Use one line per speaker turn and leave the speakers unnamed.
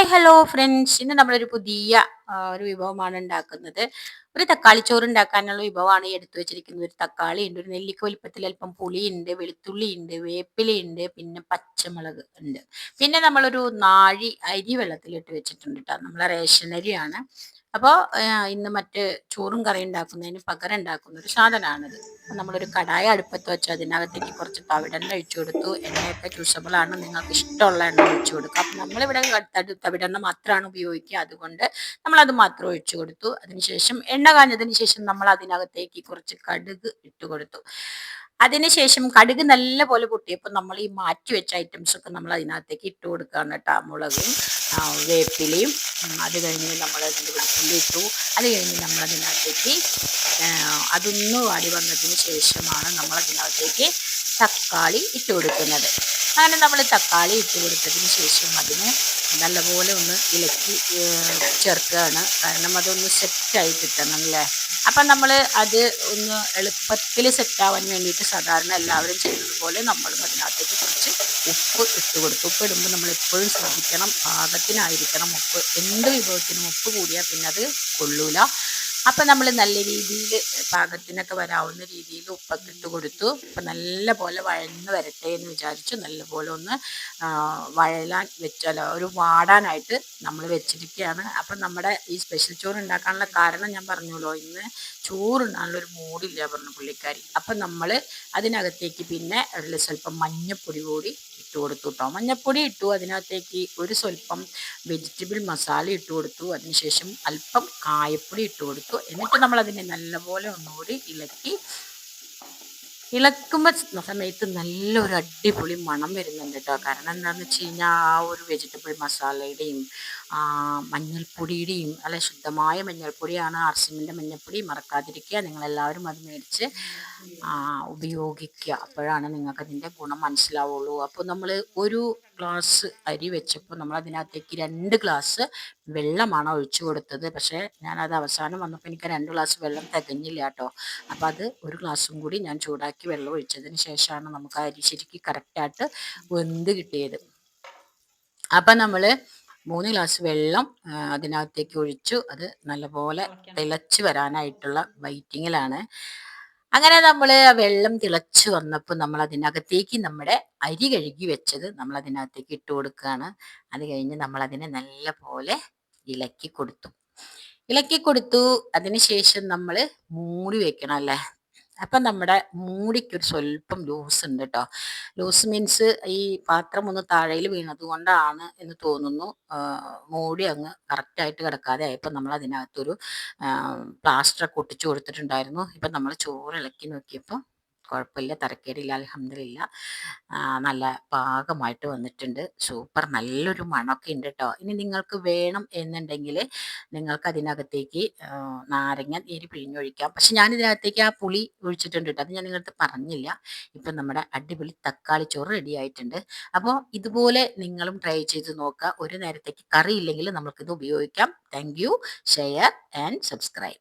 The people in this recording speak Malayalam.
ഹായ് ഹലോ ഫ്രണ്ട്സ് ഇന്ന് നമ്മളൊരു പുതിയ ഒരു വിഭവമാണ് ഉണ്ടാക്കുന്നത്. ഒരു തക്കാളി ചോറ് ഉണ്ടാക്കാനുള്ള വിഭവമാണ് എടുത്തു വെച്ചിരിക്കുന്നത്. ഒരു തക്കാളി ഉണ്ട് ഒരു നെല്ലിക്ക വലിപ്പത്തിൽ അല്പം പുളിയുണ്ട് വെളുത്തുള്ളി ഉണ്ട് വേപ്പിലയുണ്ട് പിന്നെ പച്ചമുളക് ഉണ്ട്. പിന്നെ നമ്മളൊരു നാഴി അരി വെള്ളത്തിലിട്ട് വെച്ചിട്ടുണ്ട് കേട്ടോ നമ്മളെ റേഷൻ അരിയാണ്. അപ്പോൾ ഇന്ന് മറ്റ് ചോറും കറിയും ഉണ്ടാക്കുന്നതിന് പകരം ഉണ്ടാക്കുന്ന ഒരു സാധനമാണിത്. നമ്മളൊരു കടായ അടുപ്പത്ത് വെച്ച് അതിനകത്തേക്ക് കുറച്ച് തവിടെണ്ണ ഒഴിച്ചു കൊടുത്തു. എണ്ണയൊക്കെ ചൂസബിളാണ് നിങ്ങൾക്ക് ഇഷ്ടമുള്ള എണ്ണ ഒഴിച്ചു കൊടുക്കുക അപ്പം നമ്മളിവിടെ തവിടെണ്ണ മാത്രമാണ് ഉപയോഗിക്കുക. അതുകൊണ്ട് നമ്മളത് മാത്രം ഒഴിച്ചു കൊടുത്തു. അതിനുശേഷം എണ്ണ കാഞ്ഞതിന് ശേഷം നമ്മൾ അതിനകത്തേക്ക് കുറച്ച് കടുക് ഇട്ട് കൊടുത്തു. അതിനുശേഷം കടുക് നല്ല പോലെ പൊട്ടിയപ്പോൾ നമ്മൾ ഈ മാറ്റി വെച്ച ഐറ്റംസ് ഒക്കെ നമ്മൾ അതിനകത്തേക്ക് ഇട്ട് കൊടുക്കുകയാണ് കേട്ടോ. മുളകും വേപ്പിലയും അത് കഴിഞ്ഞ് നമ്മൾ വെളുത്തുള്ളി ഇട്ടു. അത് കഴിഞ്ഞ് നമ്മൾ അതിനകത്തേക്ക് അതൊന്ന് വാടി വന്നതിന് ശേഷമാണ് നമ്മൾ അതിനകത്തേക്ക് തക്കാളി ഇട്ട് കൊടുക്കുന്നത്. അങ്ങനെ നമ്മൾ തക്കാളി ഇട്ട് കൊടുത്തതിന് ശേഷം അതിനെ നല്ലപോലെ ഒന്ന് ഇളക്കി ചേർക്കുകയാണ്. കാരണം അതൊന്ന് സെറ്റായി കിട്ടണം അല്ലേ അപ്പം നമ്മൾ അത് ഒന്ന് എളുപ്പത്തിൽ സെറ്റാവാൻ വേണ്ടിയിട്ട് സാധാരണ എല്ലാവരും ചെയ്യുന്നത് പോലെ നമ്മളും അതിനകത്തേക്ക് കുറച്ച് ഉപ്പ് ഇട്ട് കൊടുത്തു. ഉപ്പ് ഇടുമ്പോൾ നമ്മൾ എപ്പോഴും ശ്രദ്ധിക്കണം. പാകത്തിനായിരിക്കണം ഉപ്പ്. എന്ത് വിഭവത്തിനും ഉപ്പ് കൂടിയാൽ പിന്നെ അത് കൊള്ളൂല. അപ്പം നമ്മൾ നല്ല രീതിയിൽ പാകത്തിനൊക്കെ വരാവുന്ന രീതിയിൽ ഉപ്പൊക്കെ ഇട്ട് കൊടുത്തു. അപ്പം നല്ല പോലെ വഴന്ന് വരട്ടെ എന്ന് വിചാരിച്ചു. നല്ല പോലെ ഒന്ന് വഴലാൻ വെച്ചാലോ ഒരു വാടാനായിട്ട് നമ്മൾ വെച്ചിരിക്കുകയാണ് അപ്പം നമ്മുടെ ഈ സ്പെഷ്യൽ ചോറ് ഉണ്ടാക്കാനുള്ള കാരണം ഞാൻ പറഞ്ഞല്ലോ ഇന്ന് ചോറുണ്ടാകാനുള്ള ഒരു മൂടില്ല പറഞ്ഞു പുള്ളിക്കാരി. അപ്പം നമ്മൾ അതിനകത്തേക്ക് പിന്നെ സ്വല്പം മഞ്ഞപ്പൊടി കൂടി ഇട്ട് കൊടുത്തു കേട്ടോ മഞ്ഞപ്പൊടി ഇട്ടു അതിനകത്തേക്ക് ഒരു സ്വല്പം വെജിറ്റബിൾ മസാല ഇട്ട് കൊടുത്തു. അതിനുശേഷം അല്പം കായപ്പൊടി ഇട്ട് കൊടുത്തു. എന്നിട്ട് നമ്മൾ അതിനെ നല്ലപോലെ ഒന്നുകൂടി ഇളക്കി ഇളക്കുമ്പോൾ സമയത്ത് നല്ലൊരു അടിപൊളി മണം വരുന്നുണ്ട് കേട്ടോ കാരണം എന്താണെന്ന് വെച്ച് കഴിഞ്ഞാൽ ആ ഒരു വെജിറ്റബിൾ മസാലയുടെയും മഞ്ഞൾപ്പൊടിയുടെയും അല്ല ശുദ്ധമായ മഞ്ഞൾപ്പൊടിയാണ് ആർസിമിന്റെ മഞ്ഞൾപ്പൊടി മറക്കാതിരിക്കുക നിങ്ങളെല്ലാവരും അത് മേടിച്ച് ഉപയോഗിക്കുക. അപ്പോഴാണ് നിങ്ങൾക്ക് അതിന്റെ ഗുണം മനസ്സിലാവുള്ളൂ. അപ്പോൾ നമ്മൾ ഒരു ഗ്ലാസ് അരി വെച്ചപ്പോൾ നമ്മൾ അതിനകത്തേക്ക് രണ്ട് ഗ്ലാസ് വെള്ളമാണ് ഒഴിച്ചു കൊടുത്തത്. പക്ഷേ ഞാനത് അവസാനം വന്നപ്പോൾ എനിക്ക് രണ്ട് ഗ്ലാസ് വെള്ളം തികഞ്ഞില്ല കേട്ടോ അപ്പോൾ അത് ഒരു ഗ്ലാസും കൂടി ഞാൻ ചൂടാക്കി വെള്ളം ഒഴിച്ചതിന് ശേഷമാണ് നമുക്ക് അരി ശരിക്ക് കറക്റ്റായിട്ട് വെന്ത് കിട്ടിയത്. അപ്പം നമ്മൾ മൂന്ന് ഗ്ലാസ് വെള്ളം അതിനകത്തേക്ക് ഒഴിച്ചു. അത് നല്ലപോലെ തിളച്ച് വരാനായിട്ടുള്ള വൈറ്റിങ്ങിലാണ്. അങ്ങനെ നമ്മൾ വെള്ളം തിളച്ച് വന്നപ്പോൾ നമ്മൾ അതിനകത്തേക്ക് നമ്മുടെ അരി കഴുകി വെച്ചത് നമ്മൾ അതിനകത്തേക്ക് ഇട്ട് കൊടുക്കുകയാണ്. അത് കഴിഞ്ഞ് നമ്മൾ അതിനെ നല്ല പോലെ ഇളക്കി കൊടുത്തു. ഇളക്കി കൊടുത്തു. അതിനുശേഷം നമ്മൾ മൂടി വെക്കണം അല്ലേ? അപ്പം നമ്മുടെ മൂടിക്ക് ഒരു സ്വല്പം ലൂസ് ഉണ്ട് കേട്ടോ ലൂസ് മീൻസ് ഈ പാത്രം ഒന്ന് താഴയിൽ വീണത് കൊണ്ടാണ് എന്ന് തോന്നുന്നു. മൂടി അങ്ങ് കറക്റ്റായിട്ട് കിടക്കാതെ ആയപ്പോൾ നമ്മൾ അതിനകത്തൊരു പ്ലാസ്റ്റർ ഒട്ടിച്ചു കൊടുത്തിട്ടുണ്ടായിരുന്നു. ഇപ്പം നമ്മൾ ചോറ് ഇളക്കി നോക്കിയപ്പോൾ കുഴപ്പമില്ല തരക്കേടില്ല അലഹമില്ല നല്ല പാകമായിട്ട് വന്നിട്ടുണ്ട്. സൂപ്പർ നല്ലൊരു മണമൊക്കെ ഉണ്ട് കേട്ടോ ഇനി നിങ്ങൾക്ക് വേണം എന്നുണ്ടെങ്കിൽ നിങ്ങൾക്ക് അതിനകത്തേക്ക് നാരങ്ങ നീര് പിഴിഞ്ഞൊഴിക്കാം. പക്ഷെ ഞാൻ ഇതിനകത്തേക്ക് ആ പുളി ഒഴിച്ചിട്ടുണ്ട് കേട്ടോ. അത് ഞാൻ നിങ്ങളടുത്ത് പറഞ്ഞില്ല. ഇപ്പം നമ്മുടെ അടിപൊളി തക്കാളി ചോറ് റെഡി ആയിട്ടുണ്ട്. അപ്പോൾ ഇതുപോലെ നിങ്ങളും ട്രൈ ചെയ്ത് നോക്കുക. ഒരു നേരത്തേക്ക് കറി ഇല്ലെങ്കിൽ നമുക്കിത് ഉപയോഗിക്കാം. Thank share and subscribe.